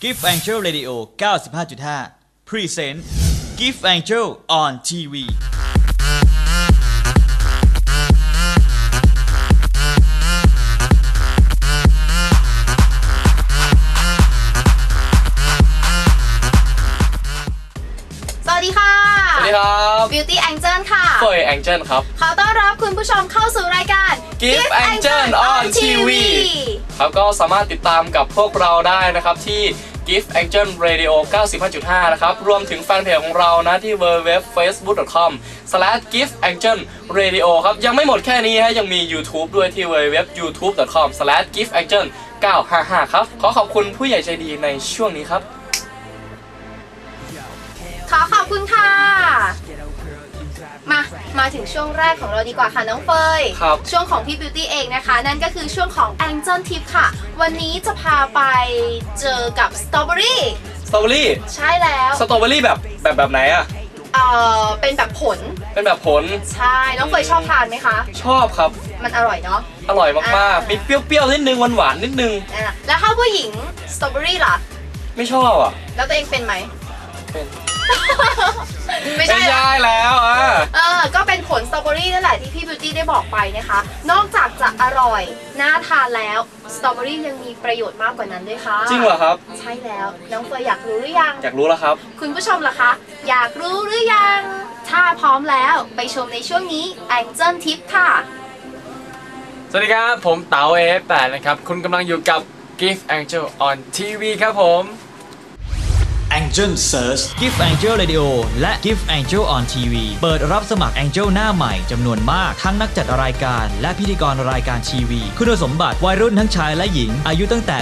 Gift Angel Radio 95.5 Present Gift Angel on TV สวัสดีค่ะ สวัสดีครับ Beauty Angel ค่ะ เฟยแองเจิลครับ ขอต้อนรับคุณผู้ชมเข้าสู่รายการ Gift Angel on TV ครับก็สามารถติดตามกับพวกเราได้นะครับที่ Gift Action Radio 95.5 นะครับ รวมถึงแฟนเพจของเรานะที่ www.facebook.com gift action radio ครับ ยังไม่หมดแค่นี้ฮะยังมี YouTube ด้วยที่ www.youtube.com gift action 955 ครับ ขอขอบคุณผู้ใหญ่ใจดีในช่วงนี้ครับ ขอขอบคุณค่ะ มา มาถึงช่วงแรกของเราดีกว่าค่ะน้องเฟยครับ ช่วงของพี่ Beauty เองนะคะ นั่นก็คือช่วงของ Angel Tip ค่ะ วันนี้จะพาไปเจอกับสตรอเบอรี่สตรอเบอรี่ใช่แล้วสตรอเบอรี่แบบแบบแบบไหนอะเอ่อเป็นแบบผลเป็นแบบผลใช่น้องเฟยชอบทานไหมคะ ชอบครับ มันอร่อยเนาะอร่อยมากอ่าๆมีเปรี้ยวๆนิดนึงหวานๆนิดนึงอะแล้วถ้าผู้หญิงสตรอเบอรี่ล่ะ ไม่ชอบอะแล้วตัวเองเป็นไหม เป็น ไม่ใช่ไม่เหรอใช่แล้วอะ เออ ก็เป็นผลสตรอเบอรี่นั่นแหละที่พี่บิวตี้ได้บอกไปนะคะ นอกจากจะอร่อย น่าทานแล้ว สตรอเบอรี่ยังมีประโยชน์มากกว่านั้นด้วยค่ะจริงเหรอครับ ใช่แล้ว น้องเฟยอยากรู้หรือยัง อยากรู้แล้วครับ คุณผู้ชมล่ะคะ อยากรู้หรือยัง ถ้าพร้อมแล้วไปชมในช่วงนี้ Angel Tip ค่ะ สวัสดีครับ ผมเต๋า A8 นะครับ คุณกำลังอยู่กับ Gift Angel on TV ครับผม Angel Search Gift Angel Radio และ Gift Angel on TV เปิดรับสมัคร Angel หน้าใหม่จำนวนมาก ทั้งนักจัดรายการ และพิธีกรรายการทีวี คุณสมบัติวัยรุ่นทั้งชายและหญิง อายุตั้งแต่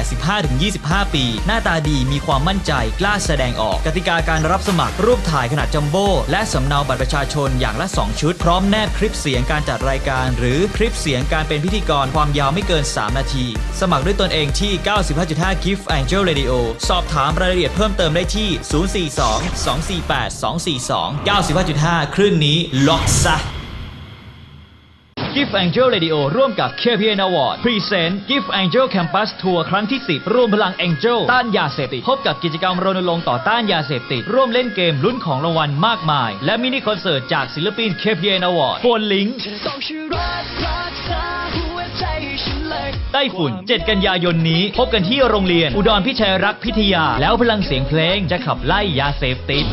15-25 ปี หน้าตาดีมีความมั่นใจกล้าแสดงออก กติกาการรับสมัครรูปถ่ายขนาดจัมโบ้และสำเนาบัตรประชาชนอย่างละ 2 ชุด พร้อมแนบคลิปเสียงการจัดรายการ หรือคลิปเสียงการเป็นพิธีกรความยาวไม่เกิน 3 นาที สมัครด้วยตนเองที่ 95.5 Gift Angel Radio สอบถามรายละเอียดเพิ่มเติมได้ที่042 248 242 95.5 คลื่นนี้ล็อกซะ Gift Angel Radio ร่วมกับ KPN Award Present Gift Angel Campus Tour ครั้งที่ 10 ร่วมพลัง Angel ต้านยาเสพติด พบกับกิจกรรมรณรงค์ต่อต้านยาเสพติด ร่วมเล่นเกมลุ้นของรางวัลมากมาย และมินิคอนเสิร์ตจากศิลปิน KPN Award โฟนลิง ไต้ฝุ่น 7 กันยายนนี้ พบกันที่โรงเรียน อุดรพิชัยรักษ์พิทยา แล้วพลังเสียงเพลงจะขับไล่ยาเสพติด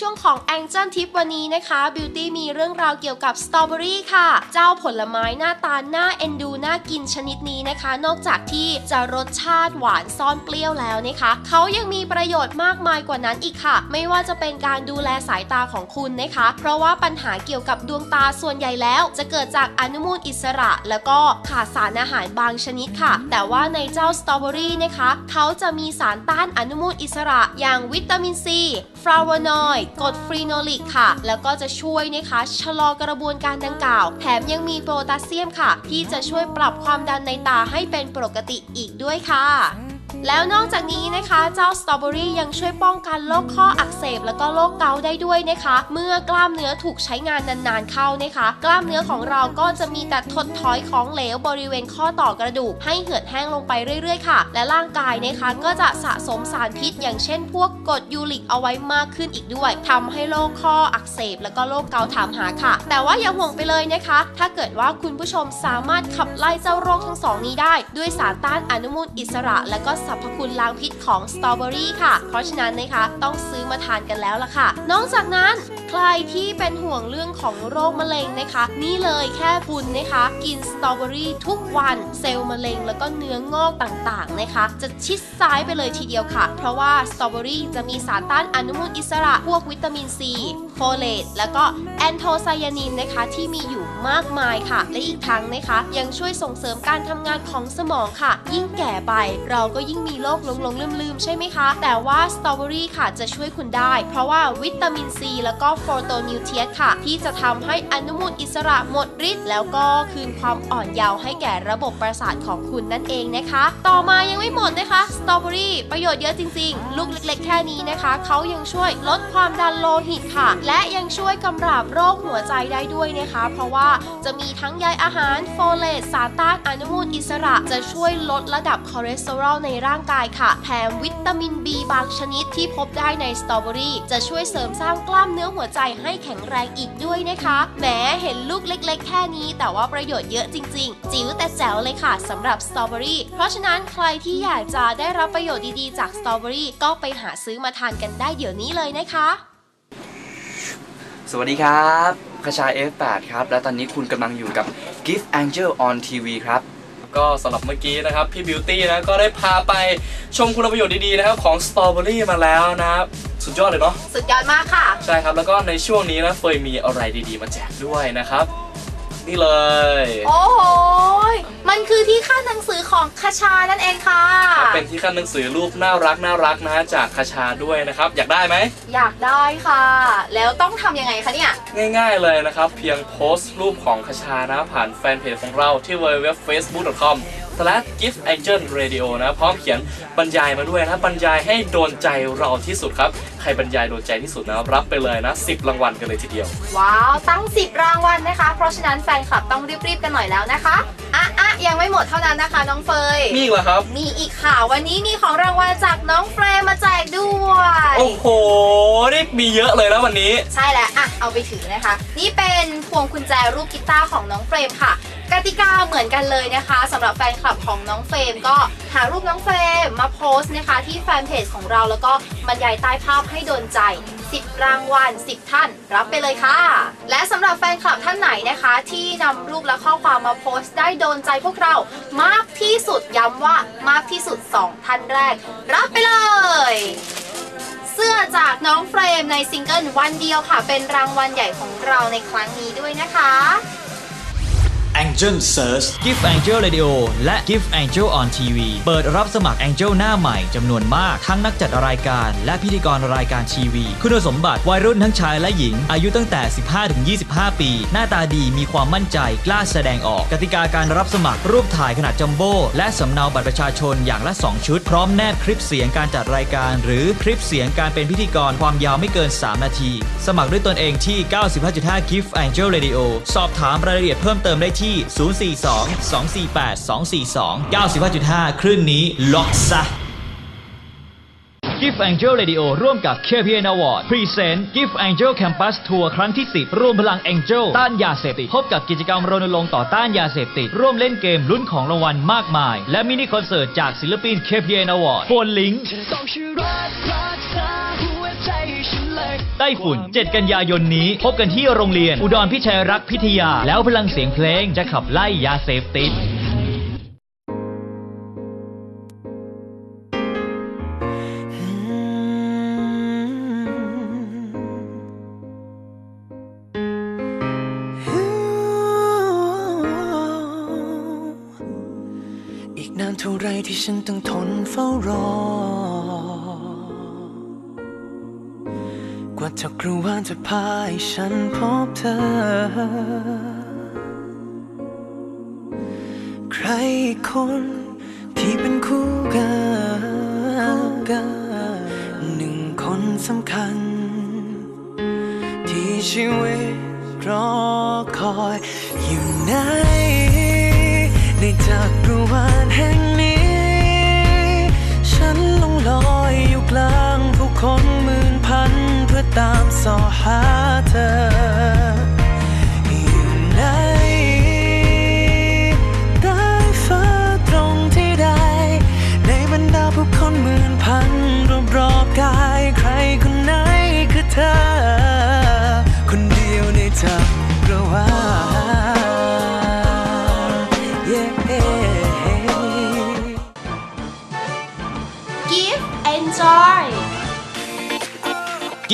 ช่วงของ Angel Tip วันนี้นะคะ Beauty มีเรื่องราวเกี่ยวกับสตรอเบอรี่ค่ะ เจ้าผลไม้หน้าตาหน่าเอ็นดูน่ากินชนิดนี้นะคะ นอกจากที่จะรสชาติหวานซ่อนเปรี้ยวแล้วนะคะ เขายังมีประโยชน์มากมายกว่านั้นอีกค่ะ ไม่ว่าจะเป็นการดูแลสายตาของคุณนะคะ เพราะว่าปัญหาเกี่ยวกับดวงตาส่วนใหญ่แล้ว จะเกิดจากอนุมูลอิสระ แล้วก็ขาดสารอาหารบางชนิดค่ะ แต่ว่าในเจ้าสตรอเบอรี่นะคะ เขาจะมีสารต้านอนุมูลอิสระ อย่างวิตามินซีฟลาวโวนอยกรดฟรีโนลิกค่ะ แล้วก็จะช่วยนะคะชะลอกระบวนการดังกล่าว แถมยังมีโพแทสเซียมค่ะ ที่จะช่วยปรับความดันในตาให้เป็นปกติอีกด้วยค่ะ แล้วนอกจากนี้นะคะเจ้าสตรอเบอรี่ยังช่วยป้องกันโรคข้ออักเสบแล้วก็โรคเกาต์ได้ด้วยนะคะ เมื่อกล้ามเนื้อถูกใช้งานนานๆเข้านะคะ กล้ามเนื้อของเราก็จะมีแต่ถดถอยของเหลวบริเวณข้อต่อกระดูก ให้เหือดแห้งลงไปเรื่อยๆค่ะ และร่างกายนะคะก็จะสะสมสารพิษ อย่างเช่น พวกกรดยูริกเอาไว้มากขึ้นอีกด้วยทำให้โรคข้ออักเสบ แล้วก็โรคเกาต์ถามหาค่ะ แต่ว่าอย่าห่วงไปเลยนะคะ ถ้าเกิดว่าคุณผู้ชมสามารถขับไล่เจ้าโรคทั้งสองนี้ได้ ด้วยสารต้านอนุมูลอิสระ และก็สรรพคุณล้างพิษของสตรอเบอรี่ค่ะ เพราะฉะนั้นนะคะต้องซื้อมาทานกันแล้วล่ะค่ะ นอกจากนั้นใครที่เป็นห่วงเรื่องของโรคมะเร็งนะคะ นี่เลยแค่คุณนะคะ กินสตรอเบอรี่ทุกวันเซลล์มะเร็งแล้วก็เนื้องอกต่างๆนะคะ จะชิดซ้ายไปเลยทีเดียวค่ะ เพราะว่าสตรอเบอรี่จะมีสารต้านอนุมูลอิสระพวกวิตามินซีโฟเลตแล้วก็แอนโทไซยานินนะคะที่มีอยู่มากมายค่ะ และอีกทั้งนะคะ ยังช่วยส่งเสริมการทำงานของสมองค่ะ ยิ่งแก่ไปเราก็ยิ่งมีโรคหลงๆลืมๆใช่ไหมคะ แต่ว่าสตรอเบอรี่ค่ะจะช่วยคุณได้ เพราะว่าวิตามินซีแล้วก็โฟโตนิวเทียสค่ะ ที่จะทำให้อนุมูลอิสระหมดฤทธิ์แล้วก็คืนความอ่อนเยาว์ให้แก่ระบบประสาทของคุณนั่นเองนะคะ ต่อมายังไม่หมดนะคะสตรอเบอรี่ประโยชน์เยอะจริงๆ ลูกเล็กๆ แค่นี้นะคะเขายังช่วยลดความดันโลหิตค่ะ และยังช่วยกำราบโรคหัวใจได้ด้วยนะคะ เพราะว่าจะมีทั้งใยอาหารโฟเลตสารต้านอนุมูลอิสระ จะช่วยลดระดับคอเลสเตอรอลในร่างกายค่ะ แถมวิตามิน B บางชนิดที่พบได้ในสตรอเบอรี่ จะช่วยเสริมสร้างกล้ามเนื้อหัวใจให้แข็งแรงอีกด้วยนะคะแหมเห็นลูกเล็ก ๆ แค่นี้ แต่ว่าประโยชน์เยอะจริง ๆ จิ๋วแต่แจ๋วเลยค่ะสำหรับสตรอเบอรี่เพราะฉะนั้นใครที่อยากจะได้รับประโยชน์ดีๆ จากสตรอเบอรี่ก็ไปหาซื้อมาทานกันได้เดี๋ยวนี้เลยนะคะ สวัสดีครับคชา F8 ครับ และตอนนี้คุณกำลังอยู่กับ Gift Angel on TV ครับ ก็สำหรับเมื่อกี้นะครับ พี่บิวตี้นะก็ได้พาไปชมคุณประโยชน์ดีๆนะครับของสตรอเบอรี่มาแล้วนะครับสุดยอดเลยเนาะ สุดยอดมากค่ะ ใช่ครับ แล้วก็ในช่วงนี้นะเฟยมีอะไรดีๆ มาแจกด้วยนะครับ นี่เลย โอ้โหมันคือที่ขั้นหนังสือของคชานั่นเองค่ะครับเป็นที่ขั้นหนังสือรูปน่ารักน่ารักนะจากคาชาด้วยนะครับ อยากได้ไหม อยากได้ค่ะ แล้วต้องทำยังไงคะเนี่ย ง่ายๆเลยนะครับ เพียงโพสต์รูปของคชานะผ่านแฟนเพจของเราที่ www.facebook.com gift angel radio นะ พร้อมเขียนบรรยายมาด้วยนะบรรยายให้โดนใจเราที่สุดครับ ใครบรรยายโดนใจที่สุดนะรับไปเลยนะ 10 รางวัลกันเลยทีเดียว ว้าว ตั้ง 10 รางวัลนะคะ เพราะฉะนั้นแฟนคลับต้องรีบๆกันหน่อยแล้วนะคะอะอะยังไม่หมดเท่านั้นนะคะ น้องเฟยมีอีกเหรอครับ มีอีกค่ะวันนี้มีของรางวัลจากน้องเฟรมมาแจกด้วยโอ้โหนี่มีเยอะเลยแล้ววันนี้ ใช่แล้วอะเอาไปถือนะคะ นี่เป็นพวงกุญแจรูปกีตาร์ของน้องเฟรมค่ะกติกาเหมือนกันเลยนะคะสำหรับแฟนคลับของน้องเฟรมก็หารูปน้องเฟรมมาโพสต์นะคะ ที่แฟนเพจของเราแล้วก็บรรยายใต้ภาพให้โดนใจ 10 รางวัล 10 ท่าน รับไปเลยค่ะ และสำหรับแฟนคลับท่านไหนนะคะ ที่นำรูปและข้อความมาโพสต์ได้โดนใจพวกเรามากที่สุดย้ำว่ามากที่สุด 2 ท่านแรก รับไปเลย เสื้อจากน้องเฟรมในซิงเกิลวันเดียวค่ะ เป็นรางวัลใหญ่ของเราในครั้งนี้ด้วยนะคะ Angel Search Gift Angel Radio และ Gift Angel on TV เปิดรับสมัคร Angel หน้าใหม่จำนวนมาก ทั้งนักจัดรายการ และพิธีกรรายการทีวี คุณสมบัติวัยรุ่นทั้งชายและหญิง อายุตั้งแต่ 15-25 ปี หน้าตาดีมีความมั่นใจกล้าแสดงออก กติกาการรับสมัครรูปถ่ายขนาดจัมโบ้และสำเนาบัตรประชาชนอย่างละ 2 ชุด พร้อมแนบคลิปเสียงการจัดรายการ หรือคลิปเสียงการเป็นพิธีกรความยาวไม่เกิน 3 นาที สมัครด้วยตนเองที่ 95.5 Gift Angel Radio สอบถามรายละเอียดเพิ่มเติมได้ที่042 248 242 95.5 คลื่นนี้ล็อกซะ Gift Angel Radio ร่วมกับ KPN Award Present Gift Angel Campus Tour ครั้งที่ 10 ร่วมพลัง Angel ต้านยาเสพติด พบกับกิจกรรมรณรงค์ต่อต้านยาเสพติด ร่วมเล่นเกมลุ้นของรางวัลมากมาย และมินิคอนเสิร์ตจากศิลปิน KPN Award โฟนลิง ไต้ฝุ่น 7 กันยายนนี้ พบกันที่โรงเรียน อุดรพิชัยรักษ์พิทยา แล้วพลังเสียงเพลงจะขับไล่ยาเสพติดอีกนานเท่าไรที่ฉันต้องทนเฝ้ารอ ว่าจักรวาลจะพาให้ฉันพบเธอ ใครคนที่เป็นคู่กันหนึ่งคนสำคัญ ที่ชีวิตรอคอยอยู่ไหนในจักรวาลแห่ง ตามสอหาเธออยู่ไหนใต้ฟ้าตรงที่ใด ในบรรดาผู้คนหมื่นพันรอบรอบกาย ใครคนไหนคือเธอ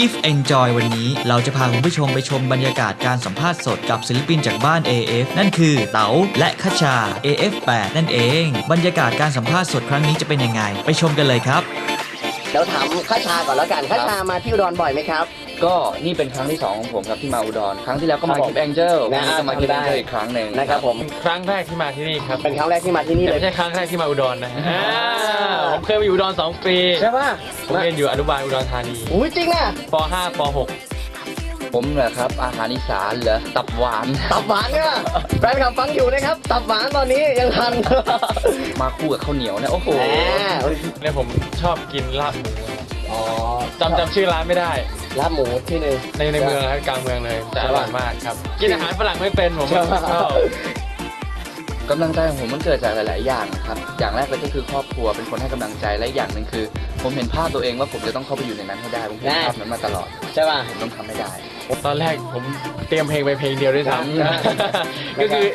Gift Enjoy วันนี้ เราจะพาคุณผู้ชมไปชมบรรยากาศการสัมภาษณ์สดกับศิลปินจากบ้าน AF นั่นคือเต๋าและคชา AF8 นั่นเอง บรรยากาศการสัมภาษณ์สดครั้งนี้จะเป็นยังไง ไปชมกันเลยครับ เดี๋ยวถามข้าชาก่อนแล้วกันข้าชามาที่อุดรบ่อยไหมครับ ก็นี่เป็นครั้งที่สองของผมครับที่มาอุดร ครั้งที่แล้วก็มาครับผมคิปแองเจิลนะวันนี้ก็มาจำคิปได้แองเจิลอีกครั้งหนึ่งนะครับผมครั้งแรกที่มาที่นี่ครับเป็นครั้งแรกที่มาที่นี่แต่เลยไม่ใช่ครั้งแรกที่มาอุดรนะฮะอ่าผมเคยมาอยู่อุดรสองปีใช่ป่ะผมเรียนอยู่อนุบาลอุดรธานีอุ้ยจริงน่ะป .5 ปผมเหรอครับอาหารอีสานเหรอตับหวาน ตับหวานเนี่ยแฟนคลับฟังอยู่นะครับ ตับหวานตอนนี้ยังทัน มาคู่กับข้าวเหนียวเนี่ยโอ้โหแหม .6 เนี่ยผมชอบกินลาบหมู อ๋อจำจำชื่อร้านไม่ได้ ลาบหมูที่หนึ่ง ในในเมืองครับกลางเมืองเลย แต่อร่อยมากครับ กินอาหารฝรั่งไม่เป็นผมใช่ปะชอบกำลังใจของผมมันเกิดจากหลาย ๆ อย่างครับ อย่างแรกเลยก็คือครอบครัวเป็นคนให้กำลังใจ และอีกอย่างหนึ่งคือ ผมเห็นภาพตัวเองว่าผมจะต้องเข้าไปอยู่ในนั้นให้ได้ ผมเห็นภาพนั้นมาตลอด ใช่ป่ะ ผมต้องทำให้ได้ ตอนแรกผมเตรียมเพลงไปเพลงเดียวด้วยซ้ใช่ำก็คือ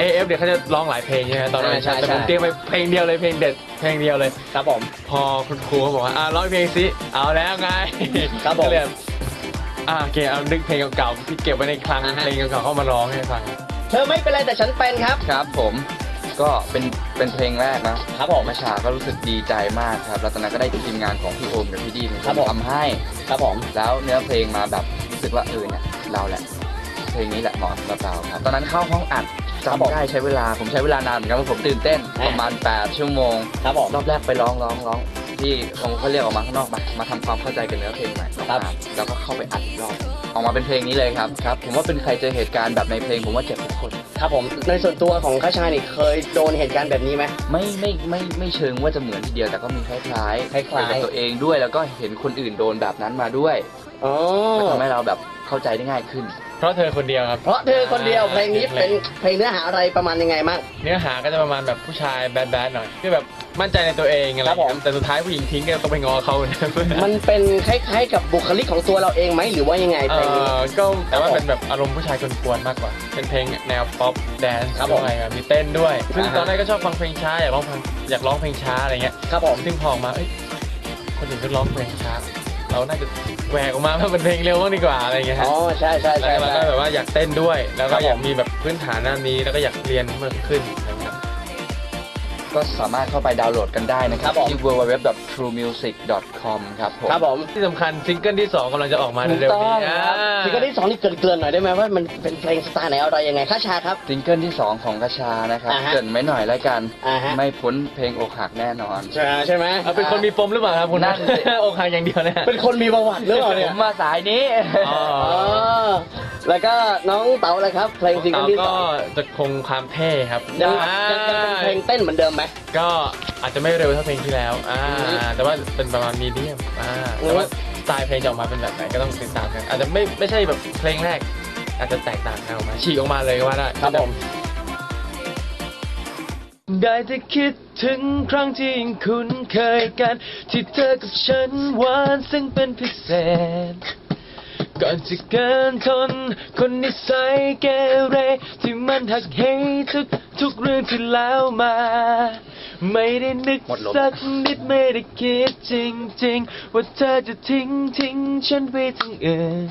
AF เดี๋ยวเขาจะร้องหลายเพลงใช่ไหมตอนนั้นใช่ใช่ แต่ผมใช่เตรียมไปเพลงเดียวเลยเพลงเด็ดเพลงเดียวเลย ครับผม พอคุณครูเขาบอกว่าอะร้องเพลงสิเอาแล้วไงครับผม ก็เลยอะโอเคเอานึกเพลงเก่าๆที่เก็บไว้ในคลังอ่าฮะ เพลงเก่าๆเข้ามาร้องให้ฟัง เธอไม่เป็นไรแต่ฉันเป็นครับ ครับผมก็เป็นเป็นเพลงแรกนะครับผมแม่ชาก็รู้สึกดีใจมากครับแล้วตอนนั้นก็ได้ทีมงานของพี่โอมกับพี่ดีเป็นคครับนผม ทำให้ ครับผม แล้วเนื้อเพลงมาแบบรู้สึกว่าเออเนี่ยเราแหละ เพลงนี้แหละเหมาะสำหรับเราครับ ตอนนั้นเข้าห้องอัดครับผม จำได้ใช้เวลาผมใช้เวลานานเหมือนกันเพราะผมตื่นเต้นอ่าประมาณ 8 ชั่วโมง ครับผมรอบแรกไปร้องร้องร้องที่ผมเขาเรียกออกมาข้างนอกมามาทำความเข้าใจกับเนื้อเพลงใหม่ครับแล้วก็เข้าไปอัดอีกรอบออกมาเป็นเพลงนี้เลยครับครับ ผมว่าเป็นใครเจอเหตุการณ์แบบในเพลงผมว่าเจ็บทุกคนครับผมในส่วนตัวของข้าชานี่เคยโดนเหตุการณ์แบบนี้ไหมไม่ไม่ไม่ไม่เชิงว่าจะเหมือนทีเดียวแต่ก็มีคล้ายๆคล้ายๆเกี่ยวกับตัวเองด้วยแล้วก็เห็นคนอื่นโดนแบบนั้นมาด้วยอ๋อมันทำให้เราแบบ เข้าใจได้ง่ายขึ้น เพราะเธอคนเดียวครับ เพราะเธอคนเดียวเพลงนี้เป็นเพลงเนื้อหาอะไรประมาณยังไงมั่งเนื้อหาก็จะประมาณแบบผู้ชายแบดๆหน่อยที่แบบมั่นใจในตัวเองอะไรครับผม แต่สุดท้ายผู้หญิงทิ้งก็ต้องไปงอเขามันเป็นคล้าย ๆ กับบุคลิกของตัวเราเองไหมหรือว่ายังไงเอเพลงนี้ อก็แต่ว่าครับผมเป็นแบบอารมณ์ผู้ชายกวนๆมากกว่า เป็นเพลงแนวป๊อปแดนซ์ครับผม อะไรแบบมีเต้นด้วยซึ่งอ่าฮะตอนแรกก็ชอบฟังเพลงช้าอยากร้องเพลงอยากร้องเพลงช้าอะไรเงี้ย ครับผม ซึ่งพอออกมาเอ้ยคนอื่นก็ร้องเพลงช้า เราน่าจะแหวกออกมาเพื่อเป็นเพลงเร็วบ้างดีกว่าอะไรเงี้ยฮะอ๋อใช่ใช่แล้ใช่วเราใช่ ก็แบบว่าอยากเต้นด้วย แล้วครัก็บอยากผมมีแบบพื้นฐานด้านนี้แล้วก็อยากเรียนเพิ่มขึ้นอะไรเงี้ย ก็สามารถเข้าไปดาวน์โหลดกันได้นะครับครับผม ที่ www.truemusic.com ครับผม ครับผมที่สำคัญซิงเกิลที่ 2กำลังจะออกมาถูกเร็วต้ๆองนี้ครับอ่าซิงเกิลที่สองนี่เกรินๆหน่อยได้ไหมว่ามันเป็นเพลงสไตล์ไหนอะไรยังไงข้าชาครับ ซิงเกิลที่ 2 ของกระชานะครับอ่าฮะเกรินไม่หน่อยแล้วกัน อ่าฮะ ไม่พ้นเพลงอกหักแน่นอน ใช่ใช่ไหมเอาเป็นคนมีปมหรือเปล่าครับคุณนั่นสิ อกหักอย่างเดียวเนี่ยเป็นคนมีประวัติหรือเปล่าผเนี่ยมมาสายนี้ อ๋ออ๋อ แล้วก็น้องเต๋าเลยครับ เพลงซิงเกิเราลที่สก็องจะคงความเท่ครับยังอ่ายังยังเป็นเพลงเต้นเหมือนเดิมไหม ก็อาจจะไม่เร็วเท่าเพลงที่แล้วอ่าอืมแต่ว่าเป็นประมาณมีเดียมอ่าแต่ว่าสไตล์เพลงจะออกมาเป็นแบบไหนก็ต้องติดตามกันอาจจะไม่ไม่ใช่แบบเพลงแรก อาจจะแตกต่างกันออกมาฉีกออกมาเลยก็ว่าได้ครับผม ได้แต่คิดถึงครั้งที่ยังคุ้นเคยกัน ที่เธอกับฉันหวานซึ่งเป็นพิเศษ ก่อนจะเกินทน คนนิสัยเกเร ที่มันหักเหทุกทุกเรื่องที่แล้วมา ไม่ได้นึกหมดสักนิดไม่ได้คิดจริง ๆ ว่าเธอจะทิ้งทิ้งฉันไปทางอื่น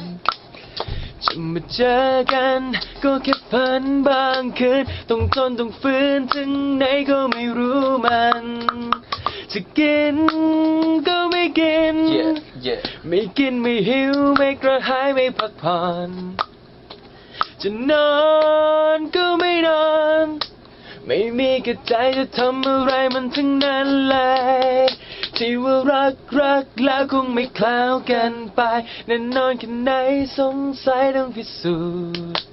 จะมาเจอกัน ก็แค่ฝันบางคืน ต้องทนต้องฝืนถึงไหนก็ไม่รู้มัน จะกินก็ไม่กินเย่เย่ไม่กินไม่หิว ไม่กระหายไม่พักผ่อนจะนอนก็ไม่นอน ไม่มีกระใจจะทำอะไรมันทั้งนั้นเลย ที่ว่ารักรักแล้วคงไม่คล้าวกันไปแน่นอนแค่ไหนสงสัยต้องพิสูจน์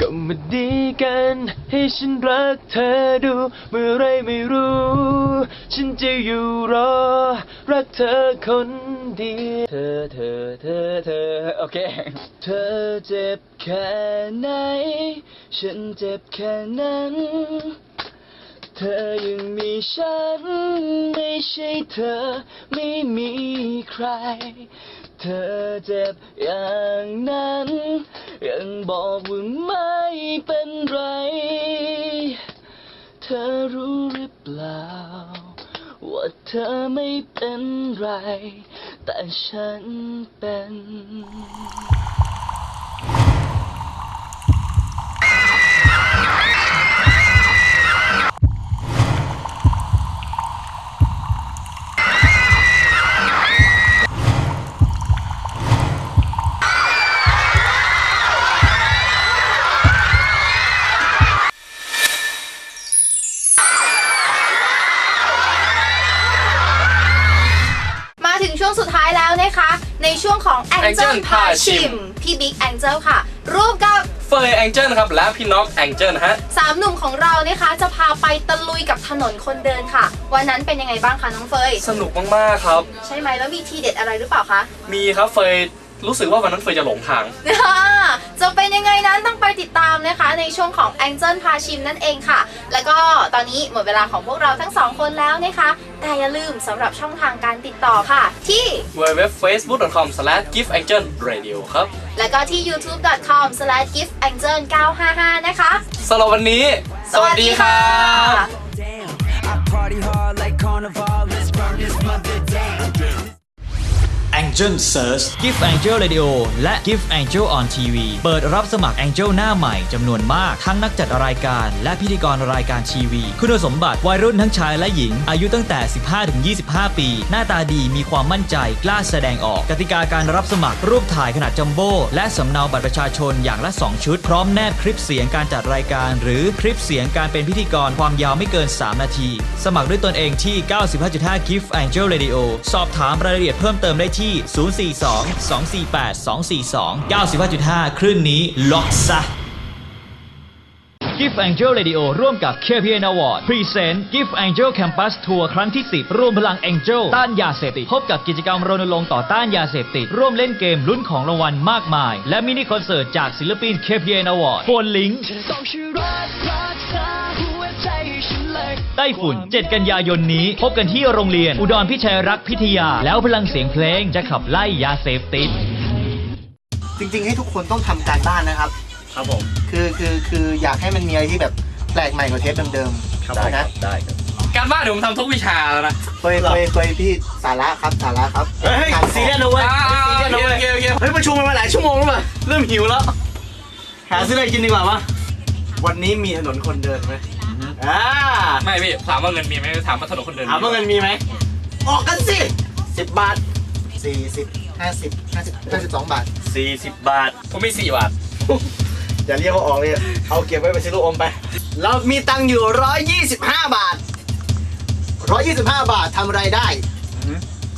ก็มาดีกันให้ฉันรักเธอดู เมื่อไรไม่รู้ ฉันจะอยู่รอ รักเธอคนเดียวเธอเธอเธอเธอโอเค เธอเจ็บแค่ไหน ฉันเจ็บแค่นั้น เธอยังมีฉัน ไม่ใช่เธอไม่มีใคร เธอเจ็บอย่างนั้น ยังบอกว่าไม่เป็นไร เธอรู้หรือเปล่า ว่าเธอไม่เป็นไร แต่ฉันเป็น วงสุดท้ายแล้วนะคะ ในช่วงของ Angel Angel พาพาชิชิม ม พี่บิ๊ก Angel ค่ะ ร่วมกับเฟยแองเจิลครับ และพี่น้องแองเจิลฮะ สามหนุ่มของเรานะคะ จะพาไปตะลุยกับถนนคนเดินค่ะ วันนั้นเป็นยังไงบ้างคะน้องเฟย สนุกมาก ๆ ครับ ใช่ไหมแล้วมีทีเด็ดอะไรหรือเปล่าคะ มีครับเฟย รู้สึกว่าวันนั้นเฟยจะหลงทาง จะเป็นยังไงนั้นต้องไปติดตามนะคะ ในช่วงของ Angel พาชิมนั่นเองค่ะ แล้วก็ตอนนี้หมดเวลาของพวกเราทั้งสองคนแล้วนะคะ แต่อย่าลืมสำหรับช่องทางการติดต่อค่ะ ที่ www.facebook.com/giftangelradio ครับ แล้วก็ที่ youtube.com/giftangel955 นะคะสำหรับวันนี้ สวัสดีครับ I party hard like carnival. Angel Search Give Angel Radio และ Give Angel on TV เปิดรับสมัคร Angel หน้าใหม่จำนวนมาก ทั้งนักจัดรายการและพิธีกรรายการทีวี คุณสมบัติวัยรุ่นทั้งชายและหญิง อายุตั้งแต่ 15-25 ปี หน้าตาดีมีความมั่นใจกล้าแสดงออก กติกาการรับสมัครรูปถ่ายขนาดจัมโบ้และสำเนาบัตรประชาชนอย่างละ 2 ชุด พร้อมแนบคลิปเสียงการจัดรายการ หรือคลิปเสียงการเป็นพิธีกรความยาวไม่เกิน 3 นาที สมัครด้วยตนเองที่ 95.5 Give Angel Radio สอบถามรายละเอียดเพิ่มเติมได้ที่042 248 242 95.5 คลื่นนี้ล็อกซะ Gift Angel Radio ร่วมกับ KPN Award Present Gift Angel Campus Tour ครั้งที่ 10 ร่วมพลัง Angel ต้านยาเสพติด พบกับกิจกรรมรณรงค์ต่อต้านยาเสพติด ร่วมเล่นเกมลุ้นของรางวัลมากมาย และมินิคอนเสิร์ตจากศิลปิน KPN Award โฟนลิง ไต้ฝุ่น 7 กันยายนนี้ พบกันที่โรงเรียน อุดรพิชัยรักษ์พิทยา แล้วพลังเสียงเพลงจะขับไล่ยาเสพติด จริง ๆ ให้ทุกคนต้องทำการบ้านนะครับ ครับผม คือคือคืออยากให้มันมีอะไรที่แบบแปลกใหม่กว่าเทปเดิมๆนะได้ครับ การบ้านเดี๋ยวผมทำทุกวิชาแล้วนะเคยเคยเคยพี่สาระครับสาระครับเฮ้ยการซีเรียสนะเว้ยซีเรียสนะเว้ยโอเคโอเคโอเคเฮ้ยประชุมกันมาหลายชั่วโมงแล้วป่ะเริ่มหิวแล้ว หาซื้ออะไรกินดีกว่าปะวันนี้มีถนนคนเดินไหม ไม่พี่ถามว่าเงินมีไหมถามว่าถนนคนเดินถามว่าเงินมีไหมออกกันสิสิบบาทสี่สิบห้าสิบห้าสิบห้าสิบสองบาทสี่สิบบาทผมมีสี่บาทอย่าเรียกเขาออกเลยเอาเก็บไว้ไปซื้อลูกอมไป เรามีตังค์อยู่ร้อยยี่สิบห้าบาทร้อยยี่สิบห้าบาททำอะไรได้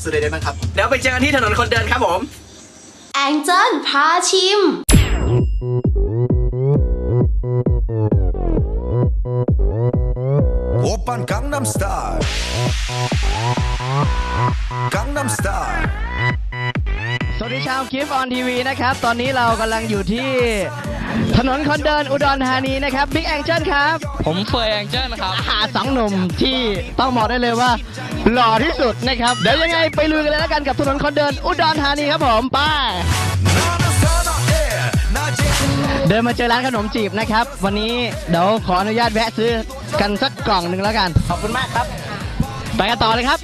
สุดออะไรได้บ้าครับ เดี๋ยวไปเจอกันที่ถนนคนเดินครับผมแองเจิลพาชิม Gangnam Style Gangnam Style สวัสดีชาวคลิปออนทีวีนะครับ ตอนนี้เรากำลังอยู่ที่ถนนคอนเดินอุดรธานีนะครับบิ๊กแองเจิลครับ ผมเฟย์แองเจิลครับหาสองหนุ่มที่ต้องบอกได้เลยว่า หล่อที่สุดนะครับ เดี๋ยวยังไงไปลุยกันเลยแล้วกันกับถนนคอนเดินอุดรธานีครับผมไปเดินมาเจอร้านขนมจีบนะครับ วันนี้เดี๋ยวขออนุญาตแวะซื้อ กันสักกล่องหนึ่งแล้วกัน ขอบคุณมากครับ ไปกันต่อเลยครับ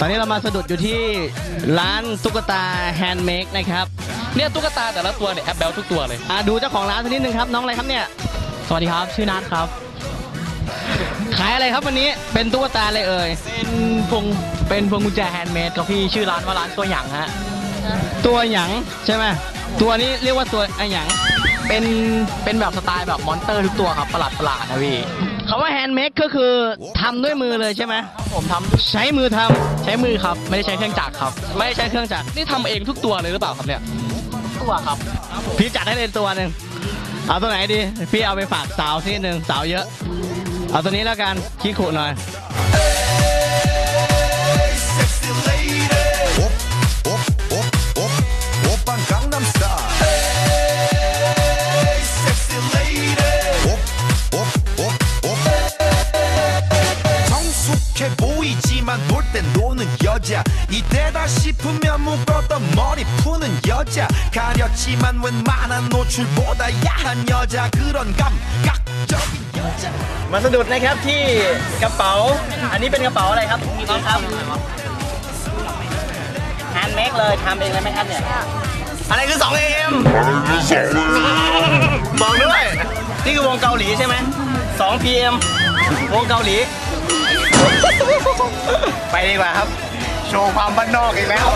ตอนนี้เรามาสะดุดอยู่ที่ร้านตุ๊กตาแฮนด์เมดนะครับ เนี่ยตุ๊กตาแต่ละตัวเนี่ยแอปเบลทุกตัวเลยอ่าดูเจ้าของร้านสักนิดนึงครับ น้องอะไรครับเนี่ย สวัสดีครับ ชื่อนัทครับ ขายอะไรครับวันนี้เป็นตุ๊กตาอะไรเอ่ย เป็นพวงเป็นพวงกุญแจแฮนด์เมดครับพี่ชื่อร้านว่าร้านตัวหยางฮะ ตัวหยางใช่ไหมตัวนี้เรียกว่าตัวไอหยาง เป็นเป็นแบบสไตล์แบบมอนเตอร์ทุกตัวครับประหลาดประหลาดนะพี่คำว่าแฮนด์เมดก็คือทำด้วยมือเลยใช่ไหมผมทำใช้มือทำใช้มือครับ ไม่ได้ใช้เครื่องจักรครับ ไม่ได้ใช้เครื่องจักรนี่ทำเองทุกตัวเลยหรือเปล่าครับเนี่ยตัวครับ พี่จัดให้เลยตัวหนึ่งเอาตัวไหนดีพี่เอาไปฝากสาวทีหนึ่งสาวเยอะ เอาตัวนี้แล้วกันขี้ขู่หน่อย 싶으면 묶었던 머리 푸는 여자 가렸지만 웬만한 노출보다 야한 여자 그런 감각적인 여자 มาสะดุดนะครับที่กระเป๋า อันนี้เป็นกระเป๋าอะไรครับมีครับแฮนด์เม เมคเลยทำเองเลยไหมครับเนี่ย อะไรคือ 2 AM บอกด้วย นี่คือวงเกาหลีใช่ไหม2 PM วงเกาหลี ไปดีกว่าครับ โชว์ความบ้านนอกอีกแล้ว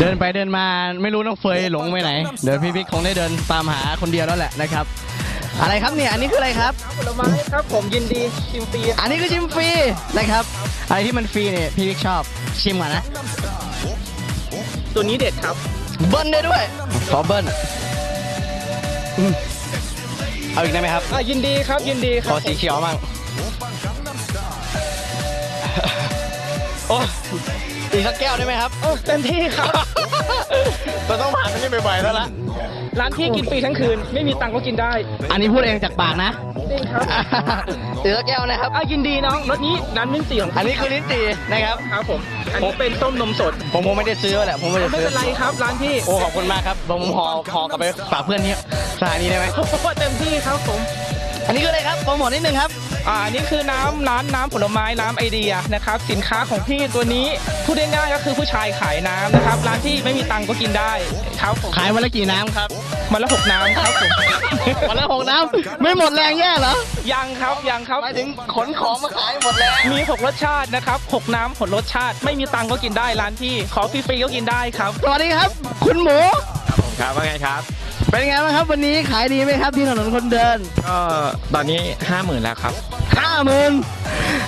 เดินไปเดินมาไม่รู้น้องเฟยหลงไปไหน เดี๋ยวพี่พิกคงได้เดินตามหาคนเดียวแล้วแหละนะครับ อะไรครับเนี่ย อันนี้คืออะไรครับ ผลไม้ครับผมยินดีชิมฟรีอันนี้คือชิมฟรีนะครับ อะไรที่มันฟรีเนี่ยพี่บิ๊กชอบชิมก่อนนะ ตัวนี้เด็ดครับ เบิ้ลได้ด้วยขอเบิ้ลอืมเอาอีกได้ไหมครับ อะยินดีครับยินดีคขรัอบสีเขียวมั่งโอ้อีกสักแก้วได้ไหมครับ โอ้เต็มที่ครับ เราต้องผ่านมันนี่บ่อยๆแล้วละร้านพี่กินฟรีทั้งคืน ไม่มีตังค์ก็กินได้อันนี้พูดเองจากปากนะจริงครับอีกสักแก้วนะครับอะยินดีน้องรถนี้ร้านมิ้นตีของอันนี้คือลิ้นจี่นะครับ ครับผมอันนี้เป็นส้มนมสด ผมคงไม่ได้ซื้อแหละผมไม่ได้ไม่ซื้อเป็นไรครับร้านพี่โอ้ขอบคุณมากครับผมห่อห่อกลับไปฝากเพื่อนที่สถานีได้ไหมโอ้โหเต็มที่ครับผม อันนี้คืออะไรครับโปรโมทนิดนึงครับ อ่าอันนี่คือน้ำร้านน้ำผลไม้น้ำไอเดียนะครับ สินค้าของพี่ตัวนี้พูดง่ายๆก็คือผู้ชายขายน้ำนะครับ ร้านที่ไม่มีตังค์ก็กินได้ครับผมขายวันละกี่น้ำครับมันละหกน้ำครับผมวันละหกน้ำไม่หมดแรงแย่เหรอยังครับยังครับหมายถึงขนของมาขายหมดแรงมี6รสชาตินะครับ6น้ำผลรสชาติ ไม่มีตังค์ก็กินได้ร้านพี่ขอฟรีๆก็กินได้ครับสวัสดีครับ คุณหมูครับว่าไงครับ เป็นไงบ้างครับวันนี้ขายดีไหมครับที่ถนนคนเดินก็ตอนนี้ห้าหมื่นแล้วครับห้าหมื่น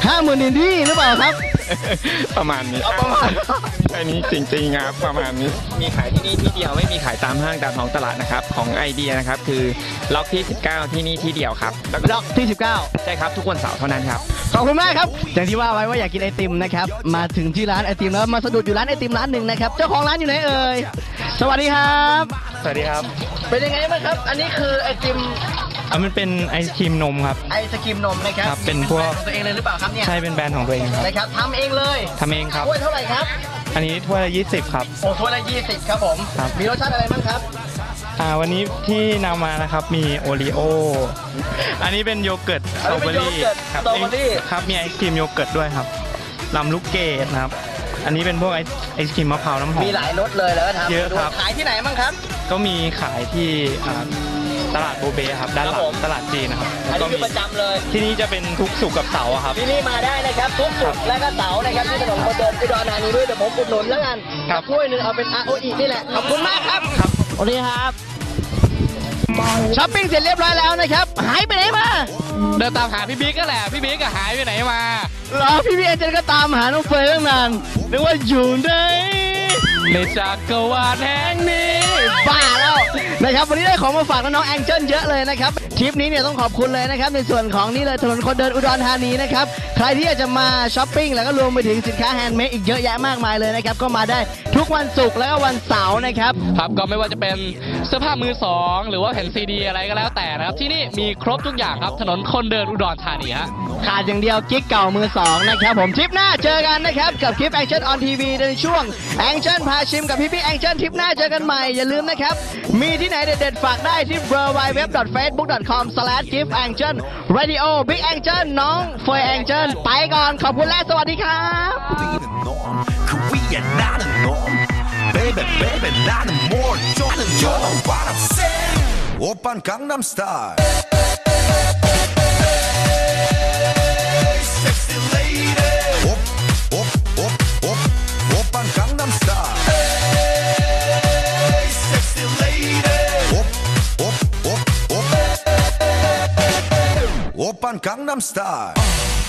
ห้าหมื่นอินดี้หรือเปล่าครับ ประมาณนี้เอาประมาณอันนี้จริงๆครับประมาณนี้ มีขายที่นี่ที่เดียวไม่มีขายตามห้างตามท้องตลาดนะครับ ของไอเดียนะครับคือล็อกที่ 19 ที่นี่ที่เดียวครับแล้วก็ล็อกที่ 19 ใช่ครับทุกวันเสาร์เท่านั้นครับ ขอบคุณมากครับ อย่างที่ว่าไว้ว่าอยากกินไอติมนะครับ มาถึงที่ร้านไอติมแล้วมาสะดุดอยู่ร้านไอติมร้านหนึ่งนะครับ เจ้าของร้านอยู่ไหนเอ่ย สวัสดีครับ สวัสดีครับ เป็นยังไงบ้างครับ อันนี้คือไอติม อะมันเป็นไอศครีมนมครับ ไอศครีมนมนะครับครับเป็นพวกของตัวเองเลยหรือเปล่าครับเนี่ยใช่เป็นแบรนด์ของตัวเองครับนะครับทำเองเลยทำเองครับ ถ้วยเท่าไหร่ครับอันนี้ถ้วยละ20 ครับ โอ้ถ้วยละ20ครับผมครับ มีรสชาติอะไรบ้างครับ อ่าวันนี้ที่นำมานะครับมีโอรีโอ อันนี้เป็นโยเกิร์ตสอัตนรอนี้เบเป็อนโยรี่เกิร์ตครับสตรอเบอรี่ ครับ มีไอศครีมโยเกิร์ตด้วยครับลำลูกเกดนะครับ อันนี้เป็นพวกไอไอศครีมมะพร้าวน้ำหอม มีหลายรสเลยแล้วก็ทำเยอะครับขายที่ไหนบ้างครับ ก็มีขายที่อ่า ตลาดโบเบครับด้านหลัครับผงม ตลาดจีนนะครับอันแล้วก็นี้คืมีอประจำเลย ที่นี่จะเป็นทุกสุกร์กับเสาร์อะครับ ที่นี่มาได้นะครับทุกศุกร์และก็เสาร์นะครับที่ถนนคนเดินอุดรธานีด้วยเดี๋ยวผมอุดหนุนแล้วกันครับ ถ้วยหนึ่งเอาเป็นอาโออีนี่แหละขอบคุณมากครับครับสวัสดีครับช้อปปิ้งเสร็จเรียบร้อยแล้วนะครับ หายไปไหนมาเดินตามหาพี่บิ๊กก็แหละ พี่บิ๊กก็หายไปไหนมา รอพี่พี่เอเจนก็ตามหาน้องเฟยตั้งนานนึกว่าอยู่ไหน ในจักรวาลแห่งนี้ บ้าแล้วนะครับวันนี้ได้ของมาฝากน้องๆแองเจิลเยอะเลยนะครับทริปนี้เนี่ยต้องขอบคุณเลยนะครับในส่วนของนี่เลยถนนคนเดินอุดรธานีนะครับใครที่อยากจะมาช้อปปิ้งแล้วก็รวมไปถึงสินค้าแฮนด์เมดอีกเยอะแยะมากมายเลยนะครับก็มาได้ทุกวันศุกร์แล้วก็วันเสาร์นะครับครับก็ไม่ว่าจะเป็นเสื้อผ้ามือสองหรือว่าแผ่นซีดีอะไรก็แล้วแต่นะครับที่นี่มีครบทุกอย่างครับถนนคนเดินอุดรธานีฮะขาดอย่างเดียวกิ๊กเก่ามือสองนะครับผมทริปหน้าเจอกันนะครับกับคลิปแองเจิลออนทีวีในช่วงแองเจิลพาชิมกับพี่พี่แองเจิลทริปหน้าเจอกันใหม่ อย่าลืมนะครับ มีที่ไหนเด็ดๆ ฝากได้ที่ www.facebook.com/giftangel radio big angel น้องเฟยแองเจิลไปก่อนขอบคุณและสวัสดีครับ Baby, baby, not more. Don't enjoy what I'm saying. Open Gangnam Style. Gangnam Style.